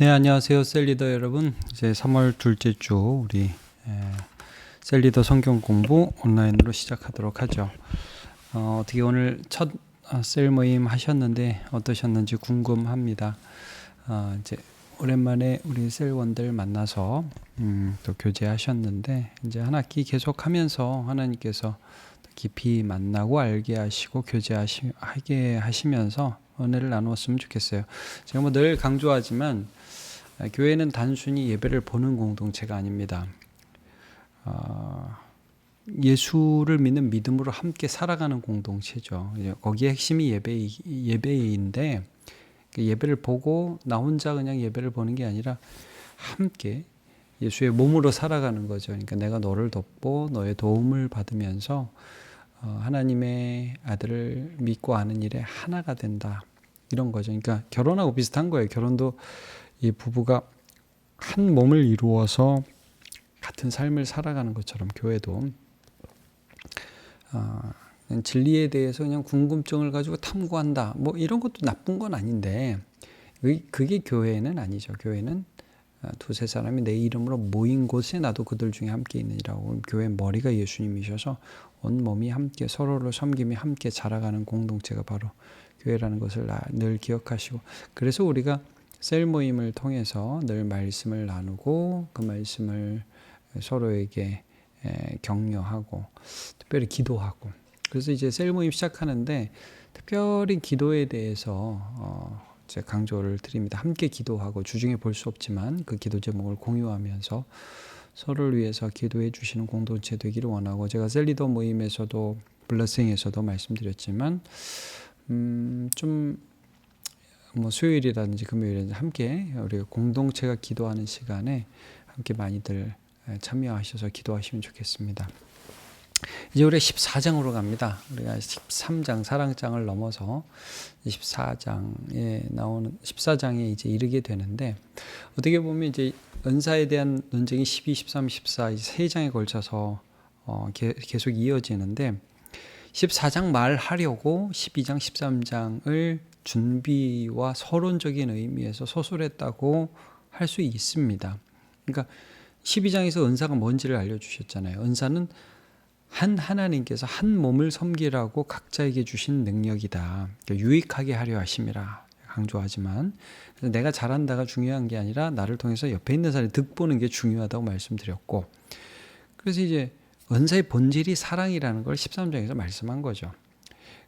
네, 안녕하세요. 셀리더 여러분. 이제 3월 둘째 주 우리 에, 셀리더 성경 공부 온라인으로 시작하도록 하죠. 어, 어떻게 오늘 첫 어, 셀 모임 하셨는데 어떠셨는지 궁금합니다. 어, 이제 오랜만에 우리 셀원들 만나서 음, 또 교제하셨는데 이제 한 학기 계속하면서 하나님께서 깊이 만나고 알게 하시고 교제하게 하시면서 은혜를 나누었으면 좋겠어요. 제가 뭐 늘 강조하지만 아, 교회는 단순히 예배를 보는 공동체가 아닙니다. 어, 예수를 믿는 믿음으로 함께 살아가는 공동체죠. 거기에 핵심이 예배 예배인데 그 예배를 보고 나 혼자 그냥 예배를 보는 게 아니라 함께 예수의 몸으로 살아가는 거죠. 그러니까 내가 너를 돕고 너의 도움을 받으면서 어, 하나님의 아들을 믿고 아는 일에 하나가 된다. 이런 거죠. 그러니까 결혼하고 비슷한 거예요. 결혼도 이 부부가 한 몸을 이루어서 같은 삶을 살아가는 것처럼 교회도 어, 진리에 대해서 그냥 궁금증을 가지고 탐구한다. 뭐 이런 것도 나쁜 건 아닌데 그게 교회는 아니죠. 교회는 어, 두세 사람이 내 이름으로 모인 곳에 나도 그들 중에 함께 있느니라고 교회 머리가 예수님이셔서 온 몸이 함께 서로를 섬김이 함께 자라가는 공동체가 바로 교회라는 것을 늘 기억하시고 그래서 우리가 셀 모임을 통해서 늘 말씀을 나누고 그 말씀을 서로에게 격려하고 특별히 기도하고 그래서 이제 셀 모임 시작하는데 특별히 기도에 대해서 어 제가 강조를 드립니다. 함께 기도하고 주중에 볼 수 없지만 그 기도 제목을 공유하면서 서로를 위해서 기도해 주시는 공동체 되기를 원하고 제가 셀리더 모임에서도 블러싱에서도 말씀드렸지만 음 좀 뭐 수요일이라든지 금요일에 함께 우리가 공동체가 기도하는 시간에 함께 많이들 참여하셔서 기도하시면 좋겠습니다. 이제 우리 14장으로 갑니다. 우리가 13장 사랑장을 넘어서 14장에 나오는 14장에 이제 이르게 되는데 어떻게 보면 이제 은사에 대한 논쟁이 12, 13, 14세 장에 걸쳐서 어, 계속 이어지는데 14장 말하려고 12장, 13장을 준비와 서론적인 의미에서 서술했다고 할 수 있습니다. 그러니까 12장에서 은사가 뭔지를 알려주셨잖아요. 은사는 한 하나님께서 한 몸을 섬기라고 각자에게 주신 능력이다. 그러니까 유익하게 하려 하심이라 강조하지만 내가 잘한다가 중요한 게 아니라 나를 통해서 옆에 있는 사람이 득보는 게 중요하다고 말씀드렸고 그래서 이제 은사의 본질이 사랑이라는 걸 13장에서 말씀한 거죠.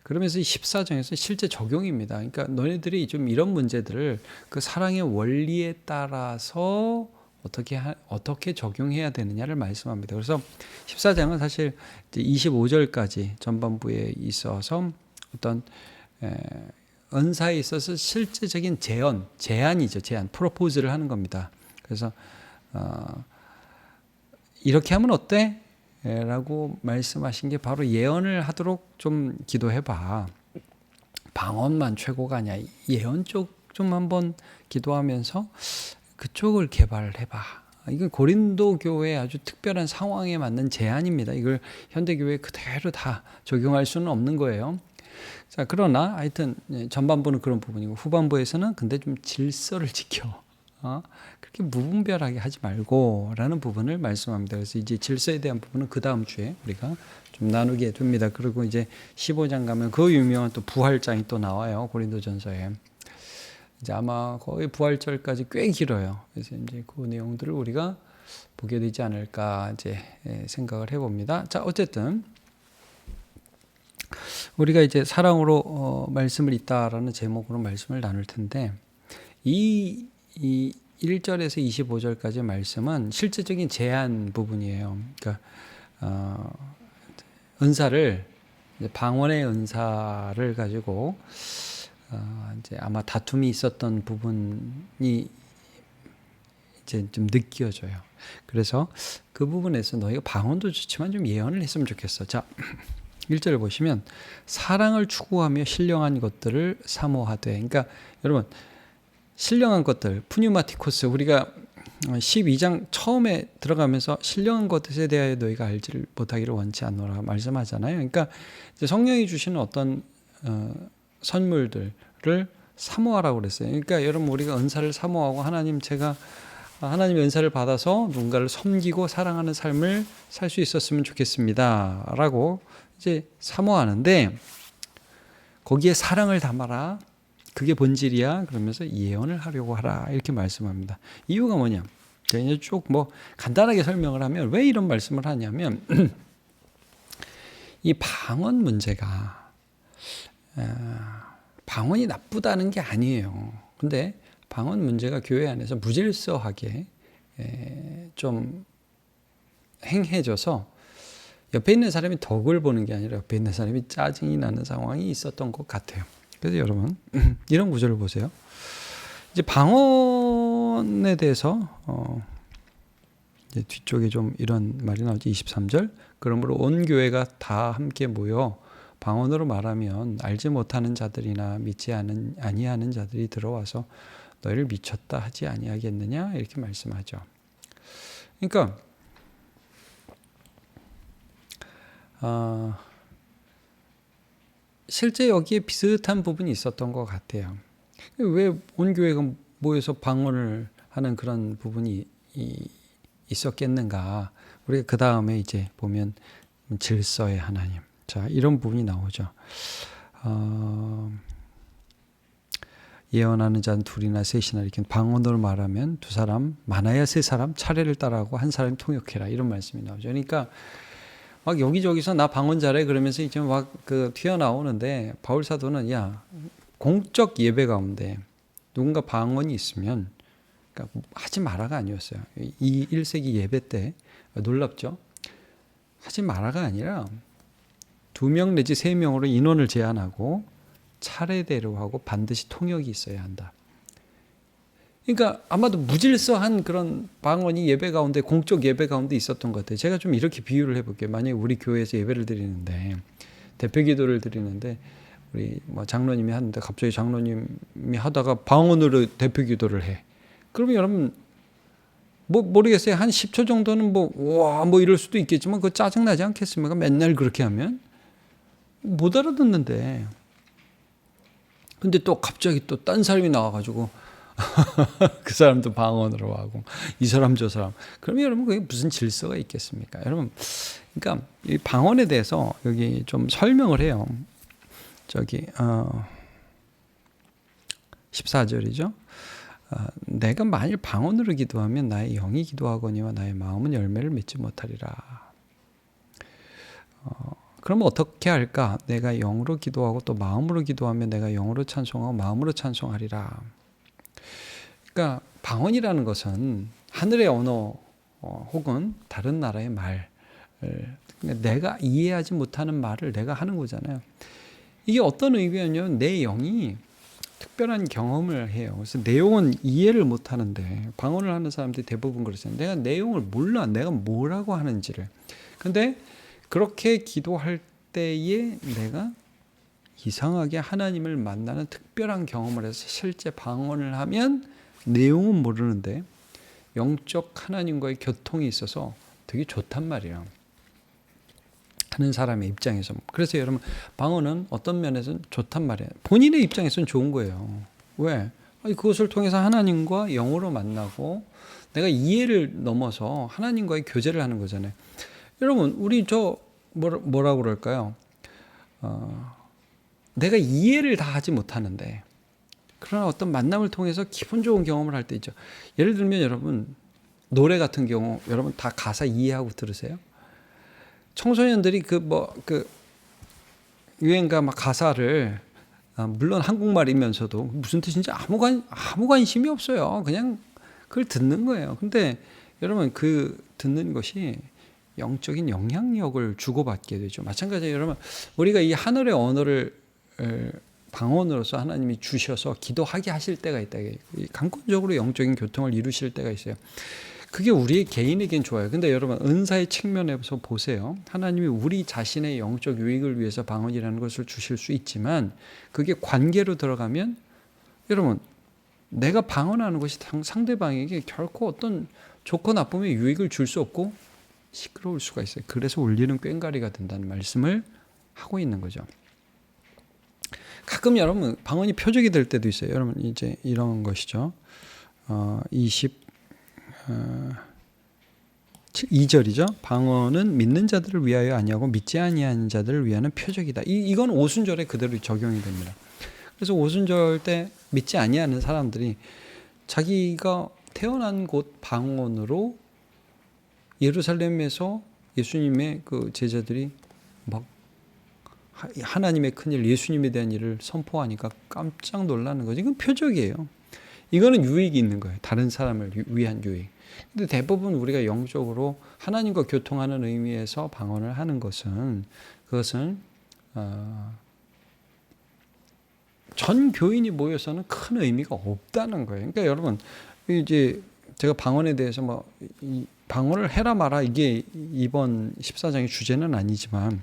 그러면서 14장에서 실제 적용입니다. 그러니까 너네들이 좀 이런 문제들을 그 사랑의 원리에 따라서 어떻게 하, 어떻게 적용해야 되느냐를 말씀합니다. 그래서 14장은 사실 25절까지 전반부에 있어서 어떤 에, 은사에 있어서 실제적인 제언, 제안이죠. 제안, 프로포즈를 하는 겁니다. 그래서 어, 이렇게 하면 어때? 라고 말씀하신 게 바로 예언을 하도록 좀 기도해봐. 방언만 최고가 아니야. 예언 쪽 좀 한번 기도하면서 그쪽을 개발해봐. 이건 고린도 교회의 아주 특별한 상황에 맞는 제안입니다. 이걸 현대 교회 그대로 다 적용할 수는 없는 거예요. 자, 그러나 하여튼 예, 전반부는 그런 부분이고 후반부에서는 근데 좀 질서를 지켜. 어? 그렇게 무분별하게 하지 말고라는 부분을 말씀합니다. 그래서 이제 질서에 대한 부분은 그 다음 주에 우리가 좀 나누게 됩니다. 그리고 이제 15장 가면 그 유명한 또 부활장이 또 나와요. 고린도전서에. 이제 아마 거의 부활절까지 꽤 길어요. 그래서 이제 그 내용들을 우리가 보게 되지 않을까 이제 예, 생각을 해봅니다. 자, 어쨌든 우리가 이제 사랑으로 어, 말씀을 있다라는 제목으로 말씀을 나눌 텐데 이, 이 1절에서 25절까지 말씀은 실제적인 제한 부분이에요. 그러니까 어, 은사를 방언의 은사를 가지고 어, 이제 아마 다툼이 있었던 부분이 이제 좀 느껴져요. 그래서 그 부분에서 너희가 방언도 좋지만 좀 예언을 했으면 좋겠어. 자, 1절을 보시면 사랑을 추구하며 신령한 것들을 사모하되. 그러니까 여러분 신령한 것들, 푸뉴마티코스 우리가 12장 처음에 들어가면서 신령한 것에 대하여 너희가 알지를 못하기를 원치 않노라 말씀하잖아요. 그러니까 성령이 주시는 어떤 어, 선물들을 사모하라고 그랬어요. 그러니까 여러분 우리가 은사를 사모하고 하나님 제가 하나님의 은사를 받아서 누군가를 섬기고 사랑하는 삶을 살 수 있었으면 좋겠습니다라고 이제 사모하는데 거기에 사랑을 담아라. 그게 본질이야. 그러면서 예언을 하려고 하라. 이렇게 말씀합니다. 이유가 뭐냐? 제가 쭉뭐 간단하게 설명을 하면 왜 이런 말씀을 하냐면 이 방언 문제가 방언이 나쁘다는 게 아니에요. 근데 방언 문제가 교회 안에서 무질서하게 좀 행해져서 옆에 있는 사람이 덕을 보는 게 아니라 옆에 있는 사람이 짜증이 나는 상황이 있었던 것 같아요. 그래서 여러분 이런 구절을 보세요. 이제 방언에 대해서 어 이제 뒤쪽에 좀 이런 말이 나오지 23절. 그러므로 온 교회가 다 함께 모여 방언으로 말하면 알지 못하는 자들이나 믿지 않은 아니하는 자들이 들어와서 너희를 미쳤다 하지 아니하겠느냐 이렇게 말씀하죠. 그러니까 어, 실제 여기에 비슷한 부분이 있었던 것 같아요. 왜 온 교회가 모여서 방언을 하는 그런 부분이 있었겠는가? 우리가 그 다음에 이제 보면 질서의 하나님. 자, 이런 부분이 나오죠. 어, 예언하는 자는 둘이나 셋이나 이렇게 방언으로 말하면 두 사람, 많아야 세 사람 차례를 따라하고 한 사람이 통역해라. 이런 말씀이 나오죠. 그러니까 막 여기저기서 나 방언 잘해 그러면서 이제 막 그 튀어나오는데 바울 사도는 야 공적 예배 가운데 누군가 방언이 있으면 그러니까 하지 마라가 아니었어요. 이 1세기 예배 때 놀랍죠. 하지 마라가 아니라 두 명 내지 세 명으로 인원을 제한하고 차례대로 하고 반드시 통역이 있어야 한다. 그러니까 아마도 무질서한 그런 방언이 예배 가운데 공적 예배 가운데 있었던 것 같아요. 제가 좀 이렇게 비유를 해볼게요. 만약에 우리 교회에서 예배를 드리는데 대표 기도를 드리는데 우리 뭐 장로님이 하는데 갑자기 장로님이 하다가 방언으로 대표 기도를 해. 그러면 여러분 뭐 모르겠어요. 한 10초 정도는 뭐 와 뭐 이럴 수도 있겠지만 그 짜증 나지 않겠습니까? 맨날 그렇게 하면 못 알아듣는데. 근데 또 갑자기 또 딴 사람이 나와가지고 그 사람도 방언으로 하고 이 사람 저 사람 그러면 여러분 그게 무슨 질서가 있겠습니까? 여러분 그러니까 이 방언에 대해서 여기 좀 설명을 해요. 저기 어 14절이죠. 어, 내가 만일 방언으로 기도하면 나의 영이 기도하거니와 나의 마음은 열매를 맺지 못하리라. 어, 그럼 어떻게 할까? 내가 영으로 기도하고 또 마음으로 기도하면 내가 영으로 찬송하고 마음으로 찬송하리라. 그러니까 방언이라는 것은 하늘의 언어 어, 혹은 다른 나라의 말, 내가 이해하지 못하는 말을 내가 하는 거잖아요. 이게 어떤 의미냐면 내 영이 특별한 경험을 해요. 그래서 내용은 이해를 못 하는데 방언을 하는 사람들이 대부분 그렇잖아요. 내가 내용을 몰라. 내가 뭐라고 하는지를. 근데 그렇게 기도할 때에 내가 이상하게 하나님을 만나는 특별한 경험을 해서 실제 방언을 하면 내용은 모르는데 영적 하나님과의 교통이 있어서 되게 좋단 말이에요. 하는 사람의 입장에서. 그래서 여러분, 방언은 어떤 면에서는 좋단 말이에요. 본인의 입장에서는 좋은 거예요. 왜? 그것을 통해서 하나님과 영으로 만나고 내가 이해를 넘어서 하나님과의 교제를 하는 거잖아요. 여러분, 우리 저 뭐라, 뭐라 그럴까요? 어, 내가 이해를 다 하지 못하는데 그러나 어떤 만남을 통해서 기분 좋은 경험을 할 때 있죠. 예를 들면 여러분 노래 같은 경우 여러분 다 가사 이해하고 들으세요? 청소년들이 그 뭐그 뭐, 그 유행가 막 가사를 아, 물론 한국말이면서도 무슨 뜻인지 아무 관 아무 관심이 없어요. 그냥 그걸 듣는 거예요. 근데 여러분 그 듣는 것이 영적인 영향력을 주고받게 되죠. 마찬가지로 여러분 우리가 이 하늘의 언어를 방언으로서 하나님이 주셔서 기도하게 하실 때가 있다. 강권적으로 영적인 교통을 이루실 때가 있어요. 그게 우리 개인에겐 좋아요. 근데 여러분 은사의 측면에서 보세요. 하나님이 우리 자신의 영적 유익을 위해서 방언이라는 것을 주실 수 있지만 그게 관계로 들어가면 여러분 내가 방언하는 것이 상대방에게 결코 어떤 좋고 나쁨의 유익을 줄 수 없고 시끄러울 수가 있어요. 그래서 울리는 꽹가리가 된다는 말씀을 하고 있는 거죠. 가끔 여러분 방언이 표적이 될 때도 있어요. 여러분 이제 이런 것이죠. 어, 20 어, 2절이죠. 방언은 믿는 자들을 위하여 아니하고 믿지 아니하는 자들을 위하는 표적이다. 이 이건 오순절에 그대로 적용이 됩니다. 그래서 오순절 때 믿지 아니하는 사람들이 자기가 태어난 곳 방언으로 예루살렘에서 예수님의 그 제자들이 막 하- 하나님의 큰일, 예수님에 대한 일을 선포하니까 깜짝 놀라는 거지. 이건 표적이에요. 이거는 유익이 있는 거예요. 다른 사람을 유- 위한 유익. 근데 대부분 우리가 영적으로 하나님과 교통하는 의미에서 방언을 하는 것은 그것은 어, 전 교인이 모여서는 큰 의미가 없다는 거예요. 그러니까 여러분 이제 제가 방언에 대해서 뭐이 방언을 해라 마라 이게 이번 14장의 주제는 아니지만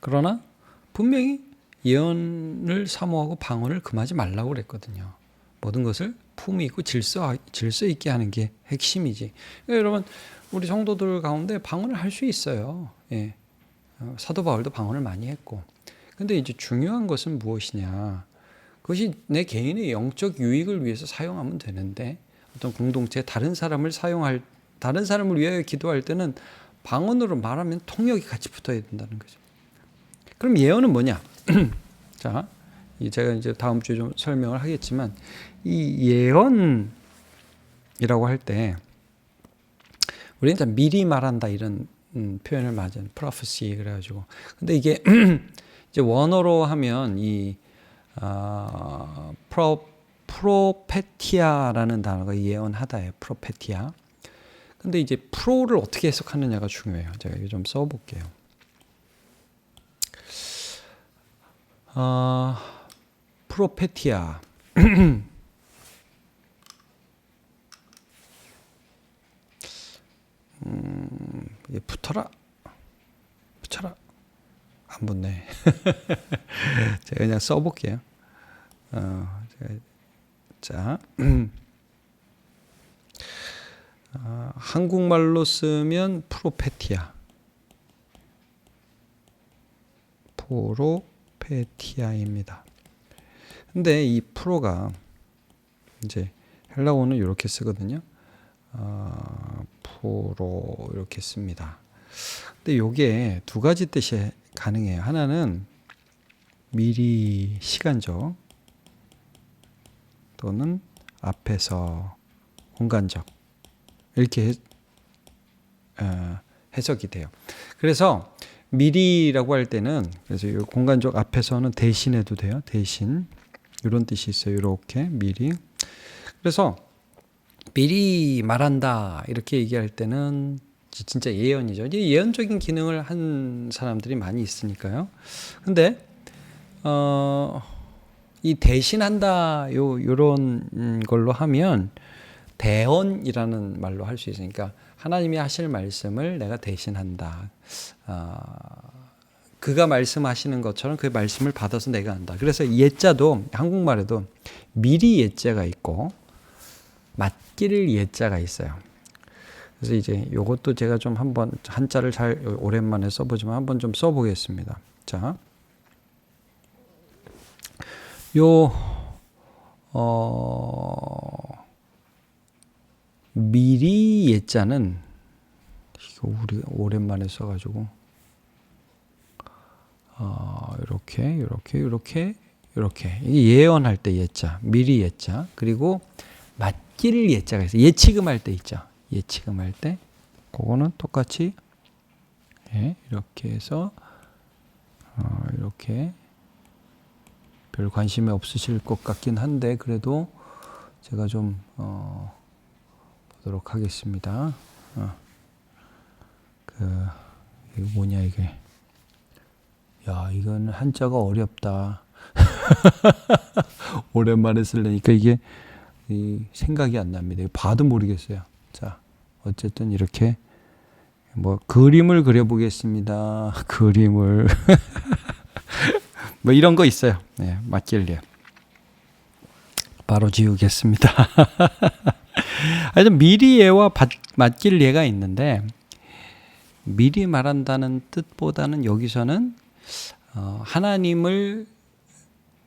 그러나 분명히 예언을 사모하고 방언을 금하지 말라고 그랬거든요. 모든 것을 품위 있고 질서 질서 있게 하는 게 핵심이지. 그러니까 여러분 우리 성도들 가운데 방언을 할 수 있어요. 예. 어, 사도 바울도 방언을 많이 했고. 근데 이제 중요한 것은 무엇이냐? 그것이 내 개인의 영적 유익을 위해서 사용하면 되는데 어떤 공동체 다른 사람을 사용할 다른 사람을 위하여 기도할 때는 방언으로 말하면 통역이 같이 붙어야 된다는 거죠. 그럼 예언은 뭐냐? 자, 이 제가 이제 다음 주에 좀 설명을 하겠지만 이 예언이라고 할 때 우리는 일단 미리 말한다 이런 음, 표현을 맞아요. prophecy 그래가지고 근데 이게 이제 원어로 하면 이 아, 프로 프로페티아라는 단어가 예언하다예요. 프로페티아. 근데 이제 프로를 어떻게 해석하느냐가 중요해요. 제가 이거 좀 써볼게요. 아, 프로페티아. 음, 붙어라. 붙여라. 안 붙네. 제가 그냥 써볼게요. 어, 자, 아, 한국말로 쓰면 프로페티아. 프로 페티아입니다. 근데 이 프로가 이제 헬라어는 이렇게 쓰거든요. 아, 프로 이렇게 씁니다. 근데 요게 두 가지 뜻이 가능해요. 하나는 미리 시간적 또는 앞에서 공간적 이렇게 해, 어, 해석이 돼요. 그래서 미리라고 할 때는 그래서 이 공간적 앞에서는 대신해도 돼요. 대신 이런 뜻이 있어요. 이렇게 미리. 그래서 미리 말한다 이렇게 얘기할 때는 지- 진짜 예언이죠. 예언적인 기능을 한 사람들이 많이 있으니까요. 근데 어, 이 대신한다 요 요런 음, 걸로 하면 대언이라는 말로 할 수 있으니까 하나님이 하실 말씀을 내가 대신한다. 아, 그가 말씀하시는 것처럼 그 말씀을 받아서 내가 한다. 그래서 예자도 한국말에도 미리 예자가 있고 맡길 예자가 있어요. 그래서 이제 요것도 제가 좀 한번 한자를 잘 오랜만에 써보지만 한번 좀 써보겠습니다. 자, 요 어, 미리 예자는 이거 우리 오랜만에 써가지고 어, 이렇게 이렇게 이렇게 이렇게. 예언할 때 예자 미리 예자. 그리고 맡길 예자가 있어요. 예치금할 때 있죠. 예치금할 때. 그거는 똑같이 예, 이렇게 해서 어, 이렇게. 별 관심이 없으실 것 같긴 한데 그래도 제가 좀 어, 보도록 하겠습니다. 어. 그 이거 뭐냐 이게? 야 이거는 한자가 어렵다. 오랜만에 쓰려니까 이게 이 생각이 안 납니다. 봐도 모르겠어요. 자 어쨌든 이렇게 뭐 그림을 그려보겠습니다. 그림을 뭐 이런 거 있어요. 네, 맞길래 바로 지우겠습니다. 하여튼 미리 예와 받- 맡길 예가 있는데 미리 말한다는 뜻보다는 여기서는 어, 하나님을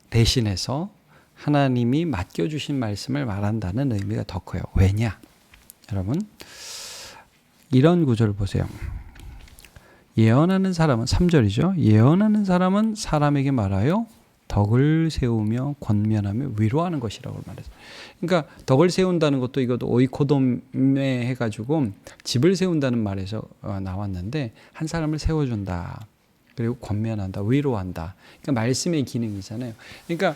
대신해서 하나님이 맡겨주신 말씀을 말한다는 의미가 더 커요. 왜냐? 여러분, 이런 구절을 보세요. 예언하는 사람은 3절이죠. 예언하는 사람은 사람에게 말하여 덕을 세우며 권면하며 위로하는 것이라고 말해서. 그러니까 덕을 세운다는 것도 이것도 오이코돔에 해가지고 집을 세운다는 말에서 어, 나왔는데 한 사람을 세워준다. 그리고 권면한다, 위로한다. 그러니까 말씀의 기능이잖아요. 그러니까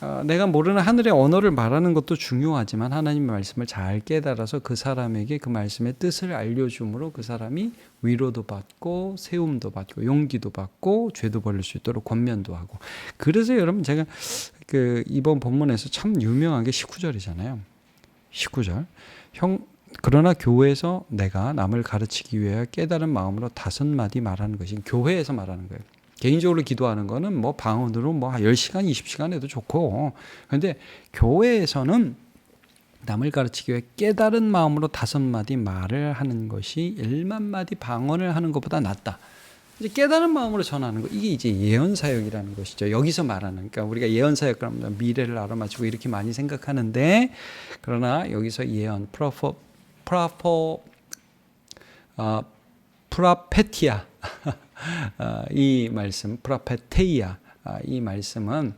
어, 내가 모르는 하늘의 언어를 말하는 것도 중요하지만 하나님의 말씀을 잘 깨달아서 그 사람에게 그 말씀의 뜻을 알려줌으로 그 사람이 위로도 받고 세움도 받고 용기도 받고 죄도 벌릴 수 있도록 권면도 하고. 그래서 여러분 제가 그 이번 본문에서 참 유명한 게 19절이잖아요. 19절. 형 그러나 교회에서 내가 남을 가르치기 위해 깨달은 마음으로 다섯 마디 말하는 것이 교회에서 말하는 거예요. 개인적으로 기도하는 거는 뭐 방언으로 뭐 10시간, 20시간 해도 좋고. 근데 교회에서는 남을 가르치기 위해 깨달은 마음으로 다섯 마디 말을 하는 것이 1만 마디 방언을 하는 것보다 낫다. 이제 깨달은 마음으로 전하는 거 이게 이제 예언 사역이라는 것이죠. 여기서 말하는 그러니까 우리가 예언 사역 그러면 미래를 알아맞히고 이렇게 많이 생각하는데 그러나 여기서 예언 프로포 프라포 어, 프라페티아 어, 이 말씀 프라페테이아 어, 이 말씀은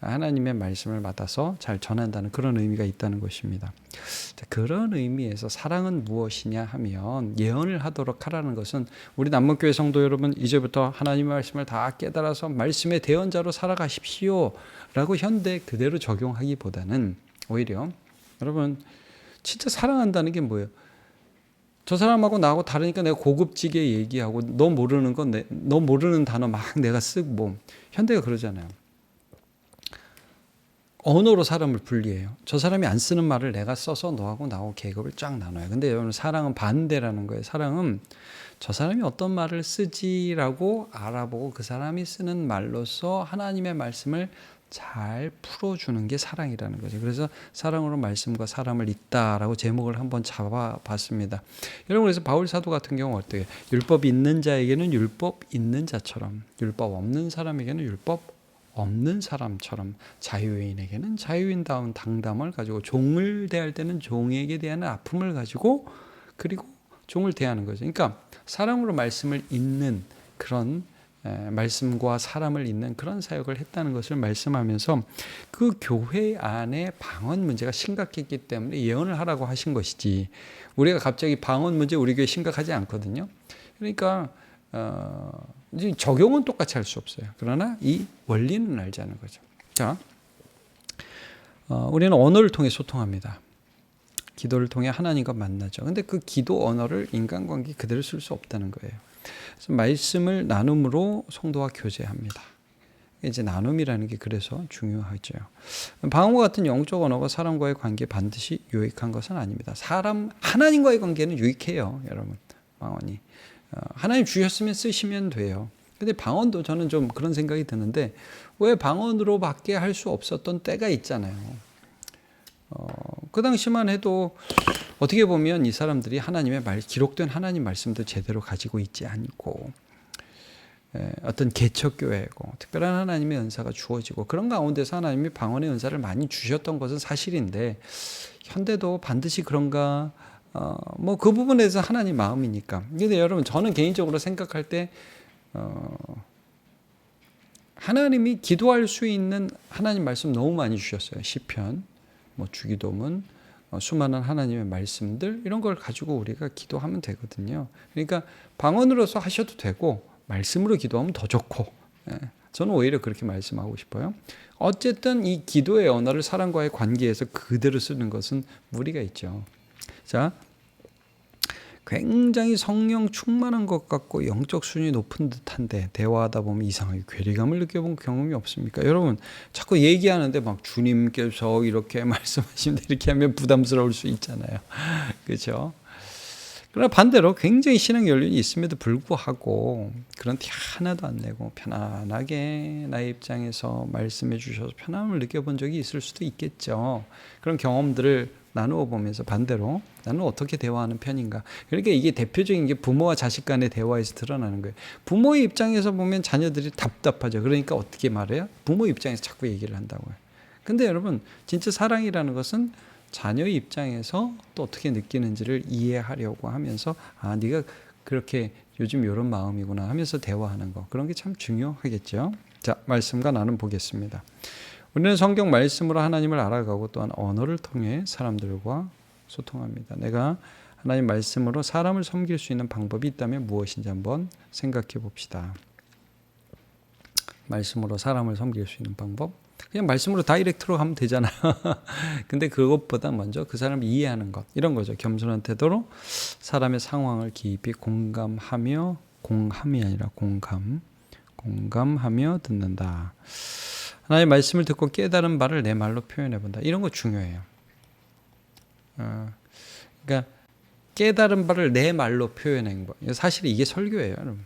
하나님의 말씀을 받아서 잘 전한다는 그런 의미가 있다는 것입니다. 그런 의미에서 사랑은 무엇이냐 하면 예언을 하도록 하라는 것은 우리 남문교회 성도 여러분 이제부터 하나님의 말씀을 다 깨달아서 말씀의 대언자로 살아가십시오라고 현대 그대로 적용하기보다는 오히려 여러분 진짜 사랑한다는 게 뭐예요? 저 사람하고 나하고 다르니까 내가 고급지게 얘기하고 너 모르는 건 너 모르는 단어 막 내가 쓰고 뭐 현대가 그러잖아요. 언어로 사람을 분리해요. 저 사람이 안 쓰는 말을 내가 써서 너하고 나하고 계급을 쫙 나눠요. 근데 여러분 사랑은 반대라는 거예요. 사랑은 저 사람이 어떤 말을 쓰지라고 알아보고 그 사람이 쓰는 말로서 하나님의 말씀을 잘 풀어주는 게 사랑이라는 거죠. 그래서 사랑으로 말씀과 사람을 잇다라고 제목을 한번 잡아봤습니다. 여러분 그래서 바울 사도 같은 경우 어떻게 율법 있는 자에게는 율법 있는 자처럼 율법 없는 사람에게는 율법 없는 사람처럼 자유인에게는 자유인다운 당담을 가지고 종을 대할 때는 종에게 대한 아픔을 가지고 그리고 종을 대하는 거죠. 그러니까 사랑으로 말씀을 잇는 그런 말씀과 사람을 잇는 그런 사역을 했다는 것을 말씀하면서 그 교회 안에 방언 문제가 심각했기 때문에 예언을 하라고 하신 것이지 우리가 갑자기 방언 문제 우리 교회 심각하지 않거든요. 그러니까 어, 이제 적용은 똑같이 할 수 없어요. 그러나 이 원리는 알자는 거죠. 자, 어, 우리는 언어를 통해 소통합니다. 기도를 통해 하나님과 만나죠. 근데 그 기도 언어를 인간관계 그대로 쓸 수 없다는 거예요. 말씀을 나눔으로 성도와 교제합니다. 이제 나눔이라는 게 그래서 중요하죠. 방언과 같은 영적 언어가 사람과의 관계 반드시 유익한 것은 아닙니다. 사람 하나님과의 관계는 유익해요, 여러분. 방언이 어, 하나님 주셨으면 쓰시면 돼요. 근데 방언도 저는 좀 그런 생각이 드는데 왜 방언으로밖에 할 수 없었던 때가 있잖아요. 어, 그 당시만 해도 어떻게 보면 이 사람들이 하나님의 말, 기록된 하나님 말씀도 제대로 가지고 있지 않고 에, 어떤 개척교회고 특별한 하나님의 은사가 주어지고 그런 가운데서 하나님이 방언의 은사를 많이 주셨던 것은 사실인데 현대도 반드시 그런가 어, 뭐 그 부분에서 하나님 마음이니까. 근데 여러분 저는 개인적으로 생각할 때 어, 하나님이 기도할 수 있는 하나님 말씀 너무 많이 주셨어요. 시편, 뭐 주기도문, 어, 수많은 하나님의 말씀들 이런 걸 가지고 우리가 기도하면 되거든요. 그러니까 방언으로서 하셔도 되고 말씀으로 기도하면 더 좋고 예, 저는 오히려 그렇게 말씀하고 싶어요. 어쨌든 이 기도의 언어를 사람과의 관계에서 그대로 쓰는 것은 무리가 있죠. 자, 굉장히 성령 충만한 것 같고 영적 수준이 높은 듯한데 대화하다 보면 이상하게 괴리감을 느껴본 경험이 없습니까? 여러분 자꾸 얘기하는데 막 주님께서 이렇게 말씀하시면 이렇게 하면 부담스러울 수 있잖아요. 그렇죠? 그러나 반대로 굉장히 신앙 연륜이 있음에도 불구하고 그런 티 하나도 안 내고 편안하게 나의 입장에서 말씀해 주셔서 편함을 느껴본 적이 있을 수도 있겠죠. 그런 경험들을 나누어 보면서 반대로 나는 어떻게 대화하는 편인가. 그러니까 이게 대표적인 게 부모와 자식 간의 대화에서 드러나는 거예요. 부모의 입장에서 보면 자녀들이 답답하죠. 그러니까 어떻게 말해요? 부모 입장에서 자꾸 얘기를 한다고요. 근데 여러분, 진짜 사랑이라는 것은 자녀의 입장에서 또 어떻게 느끼는지를 이해하려고 하면서 아 네가 그렇게 요즘 이런 마음이구나 하면서 대화하는 거 그런 게 참 중요하겠죠. 자 말씀과 나눔 보겠습니다. 우리는 성경 말씀으로 하나님을 알아가고 또한 언어를 통해 사람들과 소통합니다. 내가 하나님 말씀으로 사람을 섬길 수 있는 방법이 있다면 무엇인지 한번 생각해 봅시다. 말씀으로 사람을 섬길 수 있는 방법 그냥 말씀으로 다이렉트로 하면 되잖아. 근데 그것보다 먼저 그 사람을 이해하는 것 이런 거죠. 겸손한 태도로 사람의 상황을 깊이 공감하며 공함이 아니라 공감 공감하며 듣는다. 하나의 말씀을 듣고 깨달은 바를 내 말로 표현해 본다. 이런 거 중요해요. 어, 그러니까 깨달은 바를 내 말로 표현한 거. 사실 이게 설교예요, 여러분.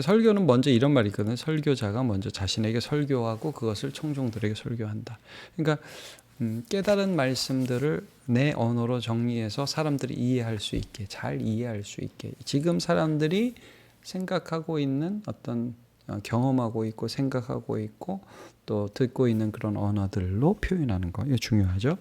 설교는 먼저 이런 말이 있거든요. 설교자가 먼저 자신에게 설교하고 그것을 청중들에게 설교한다. 그러니까 음, 깨달은 말씀들을 내 언어로 정리해서 사람들이 이해할 수 있게 잘 이해할 수 있게 지금 사람들이 생각하고 있는 어떤 어, 경험하고 있고 생각하고 있고 또 듣고 있는 그런 언어들로 표현하는 거 이게 중요하죠.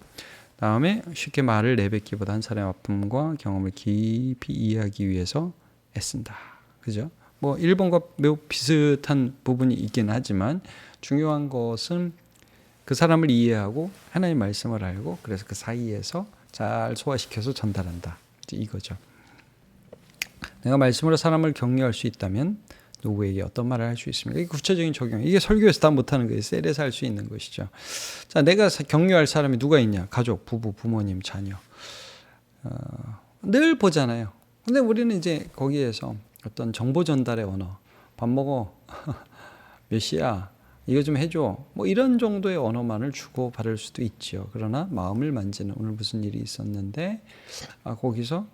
다음에 쉽게 말을 내뱉기보다 한 사람의 아픔과 경험을 깊이 이해하기 위해서 애쓴다. 그죠? 뭐 일본과 매우 비슷한 부분이 있긴 하지만 중요한 것은 그 사람을 이해하고 하나님 말씀을 알고 그래서 그 사이에서 잘 소화시켜서 전달한다. 이거죠. 내가 말씀으로 사람을 격려할 수 있다면 누구에게 어떤 말을 할 수 있습니까? 이게 구체적인 적용. 이게 설교에서 다 못하는 거예요. 셀에서 할 수 있는 것이죠. 자, 내가 격려할 사람이 누가 있냐? 가족, 부부, 부모님, 자녀. 어, 늘 보잖아요. 근데 우리는 이제 거기에서 어떤 정보 전달의 언어, 밥 먹어, 몇 시야, 이거 좀 해줘. 뭐 이런 정도의 언어만을 주고 받을 수도 있죠. 그러나 마음을 만지는 오늘 무슨 일이 있었는데 아 거기서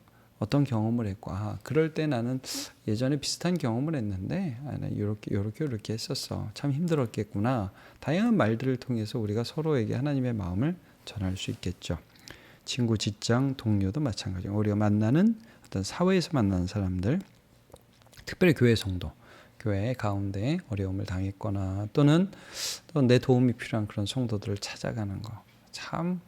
어떤 경험을 했고 아 그럴 때 나는 예전에 비슷한 경험을 했는데 아, 나 이렇게 이렇게 이렇게 했었어. 참 힘들었겠구나. 다양한 말들을 통해서 우리가 서로에게 하나님의 마음을 전할 수 있겠죠. 친구, 직장, 동료도 마찬가지고 우리가 만나는 어떤 사회에서 만나는 사람들 특별히 교회 성도, 교회 가운데 어려움을 당했거나 또는 또 내 도움이 필요한 그런 성도들을 찾아가는 거 참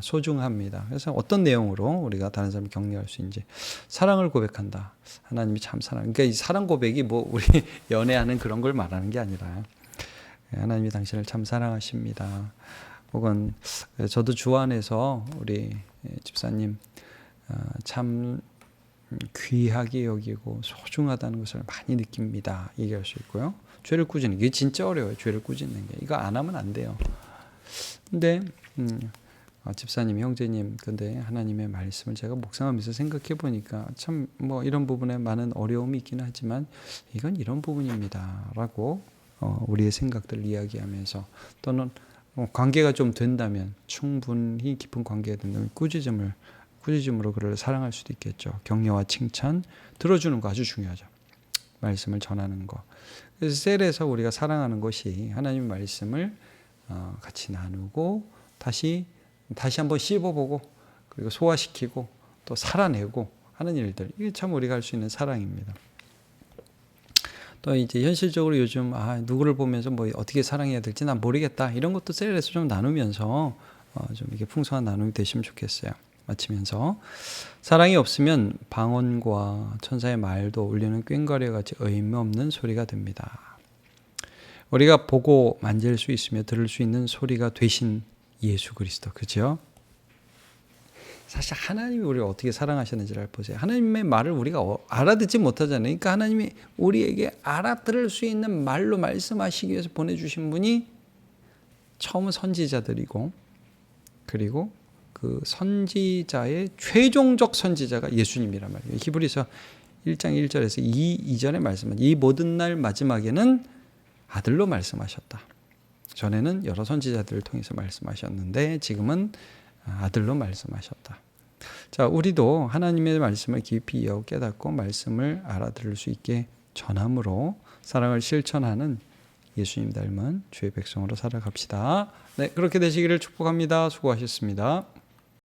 소중합니다. 그래서 어떤 내용으로 우리가 다른 사람을 격려할 수 있는지 사랑을 고백한다. 하나님이 참 사랑. 그러니까 이 사랑 고백이 뭐 우리 연애하는 그런 걸 말하는 게 아니라 하나님이 당신을 참 사랑하십니다. 혹은 저도 주 안에서 우리 집사님 어, 참 귀하게 여기고 소중하다는 것을 많이 느낍니다. 얘기할 수 있고요. 죄를 꾸짖는 게 진짜 어려워요. 죄를 꾸짖는 게 이거 안 하면 안 돼요. 근데 음, 아, 집사님, 형제님, 근데 하나님의 말씀을 제가 묵상하면서 생각해 보니까 참 뭐 이런 부분에 많은 어려움이 있긴 하지만 이건 이런 부분입니다라고 어, 우리의 생각들을 이야기하면서 또는 어, 관계가 좀 된다면 충분히 깊은 관계가 된다면 꾸짖음을 꾸짖음으로 그를 사랑할 수도 있겠죠. 격려와 칭찬 들어주는 거 아주 중요하죠. 말씀을 전하는 거. 그래서 셀에서 우리가 사랑하는 것이 하나님 말씀을 어, 같이 나누고 다시 다시 한번 씹어보고 그리고 소화시키고 또 살아내고 하는 일들 이게 참 우리가 할 수 있는 사랑입니다. 또 이제 현실적으로 요즘 아 누구를 보면서 뭐 어떻게 사랑해야 될지 난 모르겠다 이런 것도 셀에서 좀 나누면서 어, 좀 이게 풍성한 나눔이 되시면 좋겠어요. 마치면서 사랑이 없으면 방언과 천사의 말도 울리는 꽹과리와 같이 의미 없는 소리가 됩니다. 우리가 보고 만질 수 있으며 들을 수 있는 소리가 되신 예수 그리스도 그죠? 사실 하나님이 우리를 어떻게 사랑하셨는지를 보세요. 하나님의 말을 우리가 어, 알아듣지 못하잖아요. 그러니까 하나님이 우리에게 알아들을 수 있는 말로 말씀하시기 위해서 보내주신 분이 처음 선지자들이고 그리고 그 선지자의 최종적 선지자가 예수님이란 말이에요. 히브리서 1장 1절에서 이 이전에 말씀한 이 모든 날 마지막에는 아들로 말씀하셨다. 전에는 여러 선지자들을 통해서 말씀하셨는데 지금은 아들로 말씀하셨다. 자, 우리도 하나님의 말씀을 깊이 이해하고 깨닫고 말씀을 알아들을 수 있게 전함으로 사랑을 실천하는 예수님 닮은 주의 백성으로 살아갑시다. 네, 그렇게 되시기를 축복합니다. 수고하셨습니다.